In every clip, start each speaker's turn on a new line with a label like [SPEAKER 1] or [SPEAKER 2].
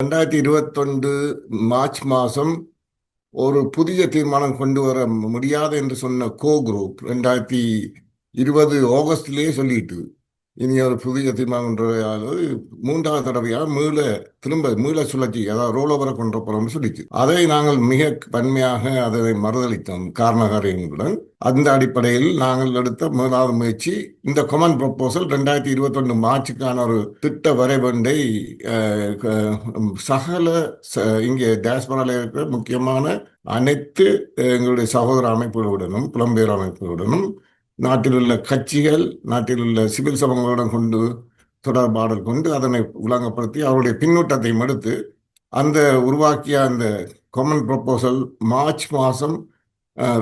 [SPEAKER 1] ரெண்டாயிரத்தி இருபத்தொன்று மார்ச் மாதம் ஒரு புதிய தீர்மானம் கொண்டு வர முடியாது என்று சொன்ன கோ குரூப் ரெண்டாயிரத்தி இருபது ஆகஸ்ட்லேயே சொல்லிட்டு இனி ஒரு புதிய தீர்மானம் மூன்றாவது தடவையாக மீள திரும்ப மீள சுழற்சி அதாவது ரோல் ஓவரை கொண்டு போறோம்னு சொல்லிச்சு. அதை நாங்கள் மிக வன்மையாக அதை மறுதளித்தோம் காரணகாரியங்களுடன் அந்த அடிப்படையில் நாங்கள் எடுத்த முதலாவது முயற்சி இந்த கொமன் ப்ரொப்போசல் ரெண்டாயிரத்தி இருபத்தொன்று மார்ச்சுக்கான ஒரு திட்ட வரைபண்டை க- சகல ச- இங்கே டேஸ்பரால இருக்கிற முக்கியமான அனைத்து எங்களுடைய சகோதர அமைப்புகளுடனும் புலம்பெயர் அமைப்புகளுடனும் நாட்டில் உள்ள கட்சிகள் நாட்டில் உள்ள சிவில் சமங்களுடன் கொண்டு தொடர்பாடல் கொண்டு அதனை விளங்கப்படுத்தி அவருடைய பின்னூட்டத்தையும் எடுத்து அந்த உருவாக்கிய அந்த காமன் ப்ரொப்போசல் மார்ச் மாதம்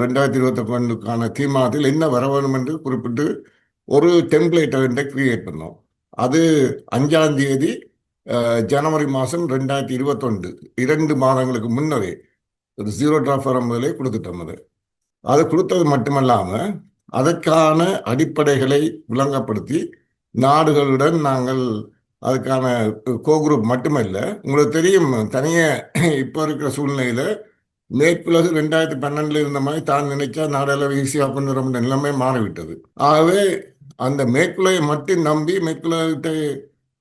[SPEAKER 1] ரெண்டாயிரத்தி இருபத்தி ஒன்றுக்கான தீர்மானத்தில் என்ன வர வேண்டும் என்று குறிப்பிட்டு ஒரு டெம்ப்ளேட்டை வந்து கிரியேட் பண்ணோம். அது அஞ்சாம் தேதி ஜனவரி மாதம் ரெண்டாயிரத்தி இருபத்தொன்று இரண்டு மாதங்களுக்கு முன்னரே ஒரு ஜீரோ டிராஃப் வரும்போதே கொடுத்துட்டோம் அது. அது கொடுத்தது மட்டுமல்லாமல் அதற்கான அடிப்படைகளை விளங்கப்படுத்தி நாடுகளுடன் நாங்கள் அதுக்கான கோ குரூப் மட்டுமல்ல உங்களுக்கு தெரியும் தனியே இப்போ இருக்கிற சூழ்நிலையில் மேற்குலகு ரெண்டாயிரத்தி பன்னெண்டில் இருந்த மாதிரி தான் நினைச்சா நாடெல்லாம் ஈஸியாக கொண்டு வர நிலைமை மாறிவிட்டது. ஆகவே அந்த மேற்குலையை மட்டும் நம்பி மேற்குலகிட்ட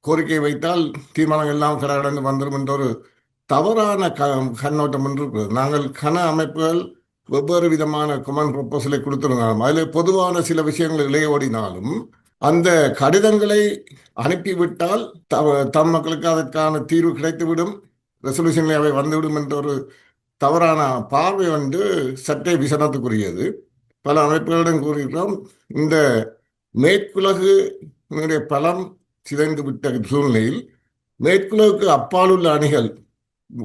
[SPEAKER 1] கோரிக்கை வைத்தால் தீர்மானங்கள் எல்லாம் கடந்து வந்துடும் என்ற ஒரு தவறான க கண்ணோட்டம் ஒன்று இருக்கிறது நாங்கள் கன அமைப்புகள் வெவ்வேறு விதமான கொமன் ப்ரொப்போசலை கொடுத்திருந்தாலும் அதில் பொதுவான சில விஷயங்கள் இளையோடினாலும் அந்த கடிதங்களை அனுப்பிவிட்டால் த- தம் மக்களுக்கு அதற்கான தீர்வு கிடைத்துவிடும் ரெசல்யூஷனில் அவை வந்துவிடும் என்ற ஒரு தவறான பார்வை வந்து சற்றே விசனத்துக்குரியது. பல அமைப்புகளிடம் கூறுகிறோம் இந்த மேற்குலகு பலம் சிதைந்து விட்ட சூழ்நிலையில் மேற்குலகுக்கு அப்பாலுள்ள அணிகள்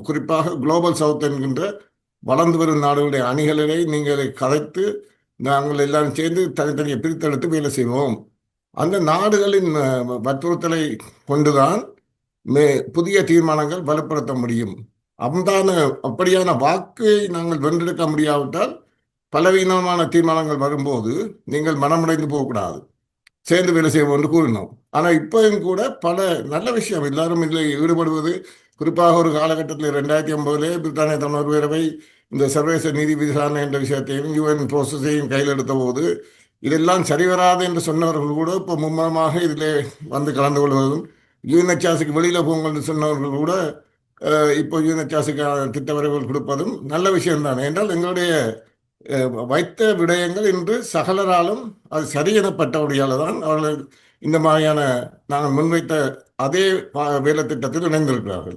[SPEAKER 1] குறிப்பாக குளோபல் சவுத் என்கின்ற வளர்ந்து வரும் நாடுகளுடைய அணிகளை நீங்கள் கலைத்து நாங்கள் எல்லாரும் சேர்ந்து தனித்தனியை பிரித்தெடுத்து வேலை செய்வோம். அந்த நாடுகளின் வற்புறுத்தலை கொண்டுதான் மே புதிய தீர்மானங்கள் வலுப்படுத்த முடியும். அந்தான அப்படியான வாக்கை நாங்கள் வென்றெடுக்க முடியாவிட்டால் பலவீனமான தீர்மானங்கள் வரும்போது நீங்கள் மனமடைந்து போகக்கூடாது. சேர்ந்து வேலை செய்வோம் என்று கூறினோம். ஆனால் இப்போயும் கூட பல நல்ல விஷயம் எல்லாரும் இதில் ஈடுபடுவது குறிப்பாக ஒரு காலகட்டத்தில் ரெண்டாயிரத்தி ஒன்பதுலே பிரித்தானிய தமிழர் பேரவை இந்த சர்வதேச நீதி விசாரணை என்ற விஷயத்தையும் யுஎன் ப்ரோசஸையும் கையில் எடுத்த போது இதெல்லாம் சரிவராது என்று சொன்னவர்கள் கூட இப்போ மும்முரமாக இதிலே வந்து கலந்து கொள்வதும் யூஎன்எச்ஆர்சிக்கு வெளியில் போங்கன்னு சொன்னவர்கள் கூட இப்போ யூஎன்எச்ஆர்சிக்கான திட்ட வரைவுகள் கொடுப்பதும் நல்ல விஷயம்தான். என்றால் எங்களுடைய வைத்த விடயங்கள் இன்று சகலராலும் அது சரியெனப்பட்டபடியால் தான் அவர்கள் இந்த மாதிரியான நாங்கள் முன்வைத்த அதே பா- வேலை திட்டத்தில் இணைந்திருக்கிறார்கள்.